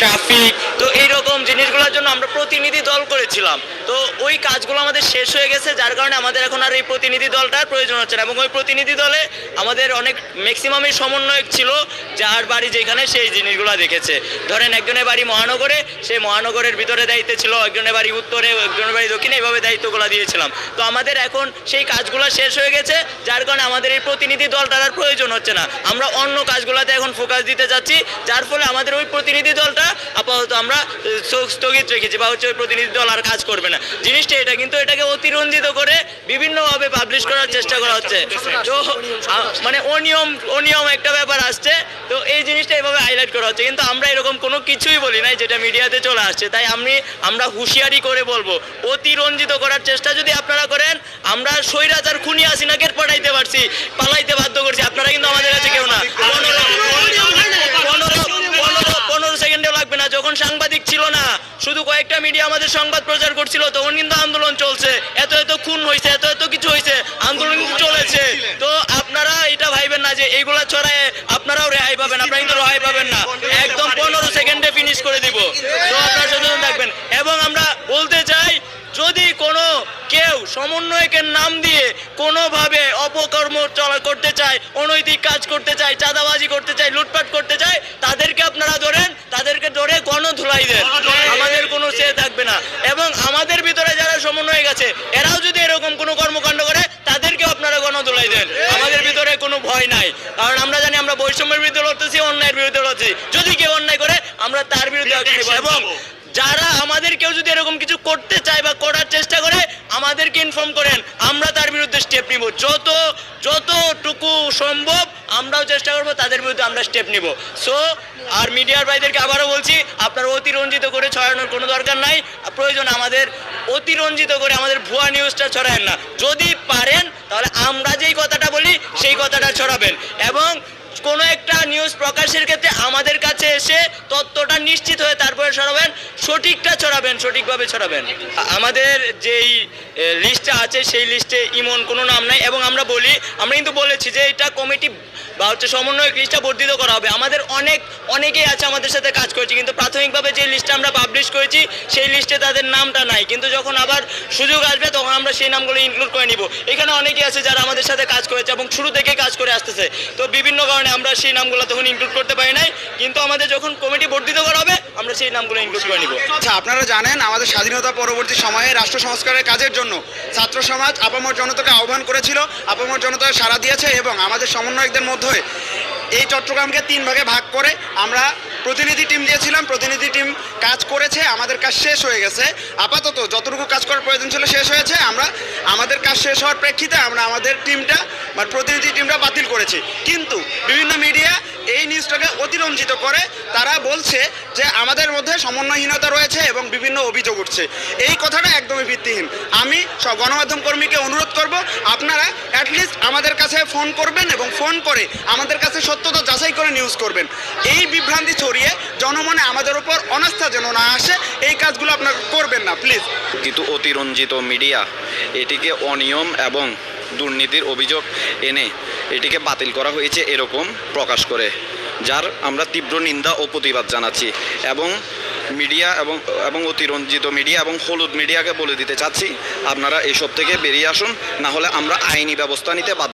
traffic. প্রতিনিধি দল করেছিলাম। তো ওই কাজগুলো আমাদের শেষ হয়ে গেছে, যার কারণে আমাদের এখন আর এই প্রতিনিধি দলটার প্রয়োজন হচ্ছে না। এবং ওই প্রতিনিধি দলে আমাদের অনেক ম্যাক্সিমামই সমন্বয়ক ছিল, যার বাড়ি যেখানে সেই জিনিসগুলো দেখেছে। ধরেন একজনের বাড়ি মহানগরে সেই মহানগরের ভিতরে দায়িত্বে ছিল, একজনের বাড়ি উত্তরে, একজনের বাড়ি দক্ষিণে এইভাবে দায়িত্বগুলো দিয়েছিলাম। তো আমাদের এখন সেই কাজগুলো শেষ হয়ে গেছে, যার কারণে আমাদের এই প্রতিনিধি দলটার আর প্রয়োজন হচ্ছে না। আমরা অন্য কাজগুলোতে এখন ফোকাস দিতে যাচ্ছি, যার ফলে আমাদের ওই প্রতিনিধি দলটা আপাতত আমরা স্থগিত রেখেছি বা হচ্ছে ওই প্রতিনিধি দল আর কাজ করবে না। জিনিসটা এটা, কিন্তু এটাকে অতিরঞ্জিত করে বিভিন্নভাবে পাবলিশ করার চেষ্টা করা হচ্ছে। তো মানে অনিয়ম অনিয়ম একটা ব্যাপার আসছে। তো এই জিনিসটা এভাবে হাইলাইট করা হচ্ছে। কিন্তু আমরা এরকম কোনো কিছুই বলি নাই যেটা মিডিয়াতে চলে আসছে। তাই আমি, আমরা হুঁশিয়ারি করে বলব, অতিরঞ্জিত করার চেষ্টা যদি আপনারা করেন, আমরা স্বৈরাচার খুনি আসিনাকে পাঠাইতে পারছি, পালাইতে বাধ্য করছি। আপনারা কিন্তু আমাদের কাছে কেউ না। শুধু কয়েকটা মিডিয়া আমাদের সংবাদ প্রচার করছিল, তখন কিন্তু আন্দোলন চলছে। এত এত খুন হয়েছে এত এত কিছু হয়েছে আন্দোলন কিন্তু চলেছে। তো আপনারা এটা ভাইবেন না যে এইগুলা ছড়ায় আপনারাও রেহাই পাবেন, আপনারা কিন্তু রেহাই পাবেন না। একদম পনেরো সেকেন্ডে ফিনিশ করে দিব। তো আপনারা সচেতন থাকবেন। এবং আমরা বলতে চাই, যদি কোনো কেউ সমন্বয়কের নাম দিয়ে কোনোভাবে অপকর্ম চলা করতে চায়, অনৈতিক কাজ করতে চায়, চাঁদাবাজি করতে চায়, লুটপাট করতে চায়, তাদেরকে আপনারা ধরেন, তাদেরকে ধরে গণধুলাই দেন আমাদের কোনো সে থাকবে না এবং আমাদের ভিতরে যারা সমন্বয় গেছে এরাও যদি এরকম কোনো কর্মকাণ্ড করে তাদেরকে আপনারা গণধুলাই দেন। আমাদের ভিতরে কোনো ভয় নাই। কারণ আমরা জানি আমরা বৈষম্যের বিরুদ্ধে লড়তেছি অন্যায়ের বিরুদ্ধে লড়তেছি। যদি কেউ অন্যায় করে আমরা তার বিরুদ্ধে এবং যারা আমাদের কেউ যদি এরকম কিছু করতে চায় বা করার চেষ্টা করে আমাদেরকে ইনফর্ম করেন, আমরা তার বিরুদ্ধে স্টেপ নিব। যত, যতটুকু সম্ভব আমরাও চেষ্টা করব তাদের বিরুদ্ধে আমরা স্টেপ নিব। সো আর মিডিয়ার ভাইদেরকে আবারও বলছি, আপনারা অতিরঞ্জিত করে ছড়ানোর কোনো দরকার নাই। প্রয়োজন আমাদের, অতিরঞ্জিত করে আমাদের ভুয়া নিউজটা ছড়ায়েন না। যদি পারেন, তাহলে আমরা যেই কথাটা বলি, সেই কথাটা ছড়াবেন। এবং কোনো একটা নিউজ প্রকাশের ক্ষেত্রে আমাদের কাছে এসে তথ্যটা নিশ্চিত হয়ে তারপরে ছড়াবেন, সঠিকটা ছড়াবেন, সঠিকভাবে ছড়াবেন। আমাদের যেই লিস্টটা আছে সেই লিস্টে ইমন কোনো নাম নাই এবং আমরা বলি, আমরা কিন্তু বলেছি যে এটা কমিটি বা হচ্ছে সমন্বয়ক লিস্টটা বর্ধিত করা হবে। আমাদের অনেক, অনেকেই আছে আমাদের সাথে কাজ করেছে, কিন্তু প্রাথমিকভাবে যে লিস্টটা আমরা পাবলিশ করেছি, সেই লিস্টে তাদের নামটা নাই। কিন্তু যখন আবার সুযোগ আসবে, তখন আমরা সেই নামগুলো ইনক্লুড করে নিব। এখানে অনেকেই আছে যারা আমাদের সাথে কাজ করেছে এবং শুরু থেকে কাজ করে আসতেছে। তো বিভিন্ন কারণে আমরা সেই নামগুলো তখন ইনক্লুড করতে পারি নাই, কিন্তু আমাদের যখন কমিটি বর্ধিত করা হবে, আমরা সেই নামগুলো ইনক্লুড করে নিব। আচ্ছা আপনারা জানেন আমাদের স্বাধীনতা পরবর্তী সময়ে রাষ্ট্র সংস্কারের কাজের জন্য ছাত্র সমাজ আপামর জনতাকে আহ্বান করেছিল, আপামর জনতা সাড়া দিয়েছে এবং আমাদের সমন্বয়কদের মধ্যে এই চট্টগ্রামকে তিন ভাগে ভাগ করে আমরা প্রতিনিধি টিম দিয়েছিলাম, প্রতিনিধি টিম কাজ করেছে, আমাদের কাজ শেষ হয়ে গেছে। আপাতত যতটুকু কাজ করার প্রয়োজন ছিল শেষ হয়েছে, আমরা, আমাদের কাজ শেষ হওয়ার প্রেক্ষিতে আমরা আমাদের টিমটা মানে প্রতিনিধি টিমটা বাতিল করেছি। কিন্তু বিভিন্ন মিডিয়া এই নিউজটাকে অতিরঞ্জিত করে, তারা বলছে যে আমাদের মধ্যে সমন্বয়হীনতা রয়েছে এবং বিভিন্ন অভিযোগ উঠছে। এই কথাটা একদমই ভিত্তিহীন। আমি গণমাধ্যম কর্মীকে অনুরোধ করব, আপনারা অ্যাটলিস্ট আমাদের কাছে ফোন করবেন এবং ফোন করে আমাদের কাছে সত্যতা যাচাই করে নিউজ করবেন। এই বিভ্রান্তি ছড়িয়ে জনমনে আমাদের উপর অনাস্থা যেন না আসে, এই কাজগুলো আপনারা করবেন না প্লিজ কিন্তু অতিরঞ্জিত মিডিয়া এটিকে অনিয়ম এবং দুর্নীতির অভিযোগ এনে এটিকে বাতিল করা হয়েছে এরকম প্রকাশ করে, যার আমরা তীব্র নিন্দা ও প্রতিবাদ জানাচ্ছি এবং মিডিয়া এবং এবং অতিরঞ্জিত মিডিয়া এবং হলুদ মিডিয়াকে বলে দিতে চাচ্ছি। আপনারা এসব থেকে বেরিয়ে আসুন, না হলে আমরা আইনি ব্যবস্থা নিতে বাধ্য